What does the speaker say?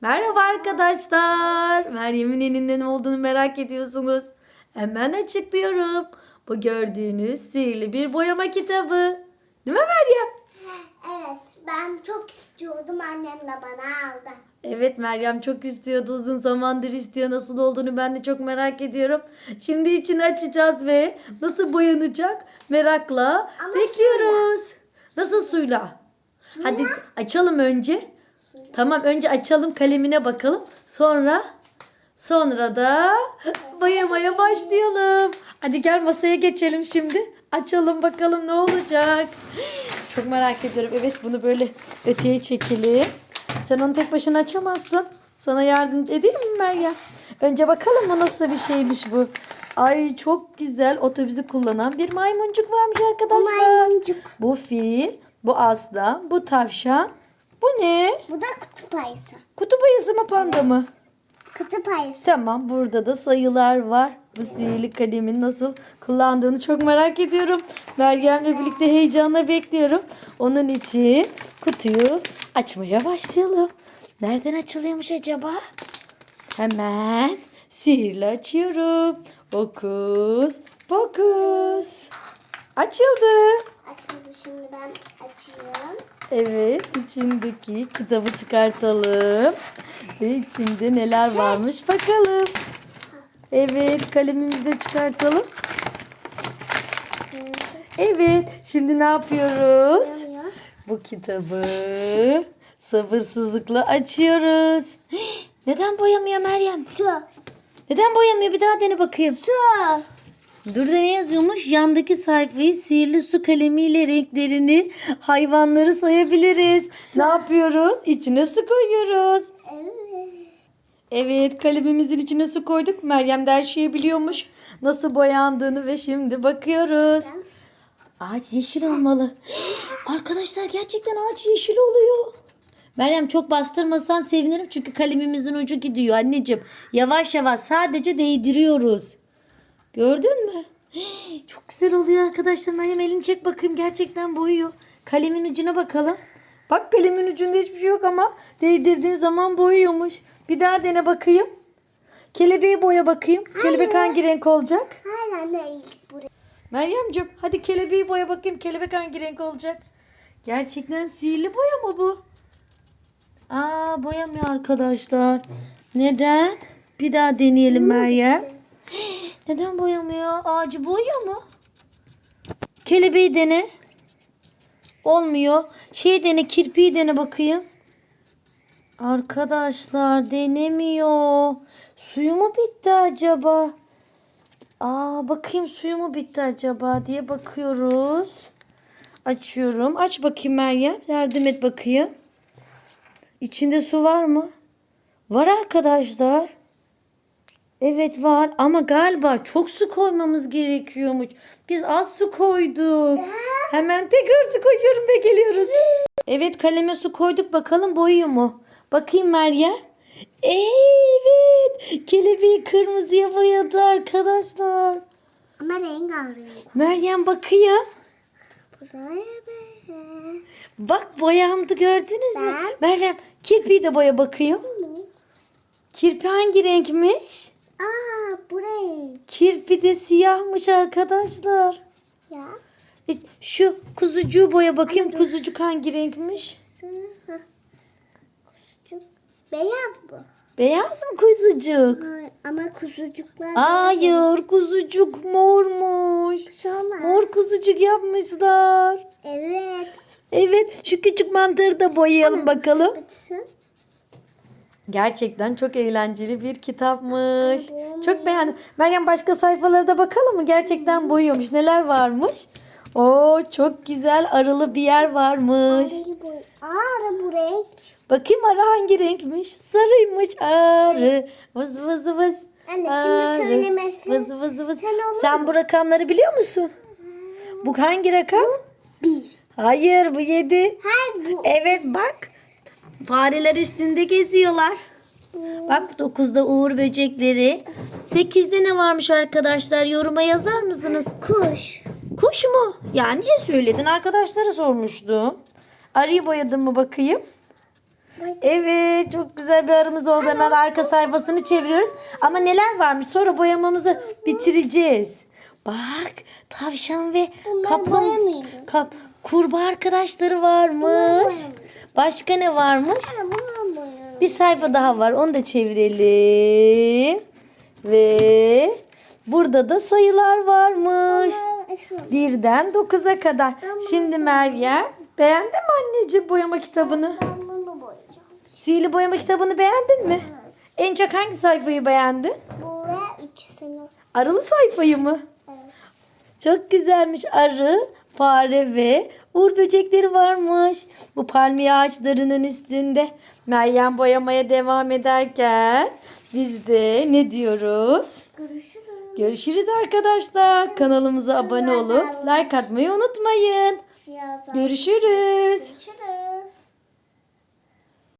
Merhaba arkadaşlar. Meryem'in elinde ne olduğunu merak ediyorsunuz. Hemen açıklıyorum. Bu gördüğünüz sihirli bir boyama kitabı. Değil mi Meryem? Evet ben çok istiyordum annem de bana aldı. Evet Meryem çok istiyordu. Uzun zamandır istiyor. Nasıl olduğunu ben de çok merak ediyorum. Şimdi içini açacağız ve nasıl boyanacak merakla Ama bekliyoruz. Nasıl suyla? Hadi açalım önce. Tamam önce açalım kalemine bakalım. Sonra sonra da boyamaya başlayalım. Hadi gel masaya geçelim şimdi. Açalım bakalım ne olacak. Çok merak ediyorum. Evet bunu böyle öteye çekelim. Sen onu tek başına açamazsın. Sana yardımcı edeyim mi Meryem? Önce bakalım mı nasıl bir şeymiş bu. Ay çok güzel otobüsü kullanan bir maymuncuk varmış arkadaşlar. Maymuncuk. Bu fil, bu aslan, bu tavşan. Bu ne? Bu da kutup ayısı. Kutup ayısı mı panda mı? Kutup ayısı. Tamam burada da sayılar var. Bu sihirli kalemin nasıl kullandığını çok merak ediyorum. Meryem'le birlikte heyecanla bekliyorum. Onun için kutuyu açmaya başlayalım. Nereden açılıyormuş acaba? Hemen sihirle açıyorum. Okus pokus. Açıldı. Açmadı şimdi ben açıyorum. Evet, içindeki kitabı çıkartalım. Ve içinde neler varmış bakalım. Evet, kalemimizi de çıkartalım. Evet, şimdi ne yapıyoruz? Bu kitabı sabırsızlıkla açıyoruz. Neden boyamıyor Meryem? Su. Neden boyamıyor? Bir daha dene bakayım. Su. Dur da ne yazıyormuş? Yandaki sayfayı sihirli su kalemiyle renklerini, hayvanları sayabiliriz. Ne yapıyoruz? İçine su koyuyoruz. Evet. Evet kalemimizin içine su koyduk. Meryem de her şeyi biliyormuş. Nasıl boyandığını ve şimdi bakıyoruz. Ağaç yeşil olmalı. Arkadaşlar gerçekten ağaç yeşil oluyor. Meryem çok bastırmasan sevinirim çünkü kalemimizin ucu gidiyor anneciğim. Yavaş yavaş sadece değdiriyoruz. Gördün mü? Çok güzel oluyor arkadaşlar. Meryem elini çek bakayım gerçekten boyuyor. Kalemin ucuna bakalım. Bak kalemin ucunda hiçbir şey yok ama değdirdiğin zaman boyuyormuş. Bir daha dene bakayım. Kelebeği boya bakayım. Kelebek hangi renk olacak? Hala ne ilk buraya. Meryemciğim hadi kelebeği boya bakayım. Kelebek hangi renk olacak? Gerçekten sihirli boya mı bu? Aa boyamıyor arkadaşlar. Neden? Bir daha deneyelim Meryem. Neden boyamıyor? Ağacı boyuyor mu? Kelebeği dene. Olmuyor. Şey dene kirpiği dene bakayım. Arkadaşlar denemiyor. Suyu mu bitti acaba? Aa bakayım suyu mu bitti acaba diye bakıyoruz. Açıyorum. Aç bakayım Meryem. Yardım et bakayım. İçinde su var mı? Var arkadaşlar. Evet var ama galiba çok su koymamız gerekiyormuş. Biz az su koyduk. Hemen tekrar su koyuyorum ve geliyoruz. Evet kaleme su koyduk bakalım boyuyor mu? Bakayım Meryem. Evet kelebeği kırmızıya boyadı arkadaşlar. Ama rengarenk. Meryem bakayım. Bak boyandı gördünüz mü? Ben- Meryem kirpiği de boya bakayım. Kirpi hangi renkmiş? Aa bu renk. Kirpi de siyahmış arkadaşlar. Ya. E, Şu kuzucuğu boya bakayım. Kuzucuk hangi renkmiş? Kuzucuk. Beyaz bu. Beyaz mı kuzucuk? Ama kuzucuklar. Hayır kuzucuk mormuş. Sonra. Mor kuzucuk yapmışlar. Evet. Evet şu küçük mantarı da boyayalım bakalım. Açsın. Gerçekten çok eğlenceli bir kitapmış. Çok beğendim. Meryem başka sayfalara da bakalım mı? Gerçekten boyuyormuş. Neler varmış? Oo çok güzel arılı bir yer varmış. Arı bu. Bu renk. Bakayım arı hangi renkmiş? Sarıymış arı. Vız vız vız. Anne Arı, şimdi söylemesin. Vız vız vız. Sen Sen bu rakamları biliyor musun? Bu hangi rakam? Bir. Hayır bu yedi. Her bu. Evet bak. Fareler üstünde geziyorlar. Bak 9'da uğur böcekleri. 8'de ne varmış arkadaşlar? Yoruma yazar mısınız? Kuş. Kuş mu? Ya niye söyledin? Arkadaşlara sormuştum. Arıyı boyadın mı bakayım? Evet çok güzel bir arımız oldu. Hemen arka sayfasını çeviriyoruz. Ama neler varmış sonra boyamamızı bitireceğiz. Bak tavşan ve kaplan kap kurbağa arkadaşları varmış. Başka ne varmış? Bir sayfa daha var. Onu da çevirelim. Ve burada da sayılar varmış. Birden 9'a kadar. Şimdi Meryem beğendi mi anneciğim boyama kitabını? Sihirli boyama kitabını beğendin mi? En çok hangi sayfayı beğendin? Bu ve ikisini. Arılı sayfayı mı? Evet. Çok güzelmiş. Arı, fare ve uğur böcekleri varmış. Bu palmiye ağaçlarının üstünde. Meryem boyamaya devam ederken biz de ne diyoruz? Görüşürüz. Görüşürüz arkadaşlar. Kanalımıza abone olup like atmayı unutmayın. Görüşürüz. Görüşürüz.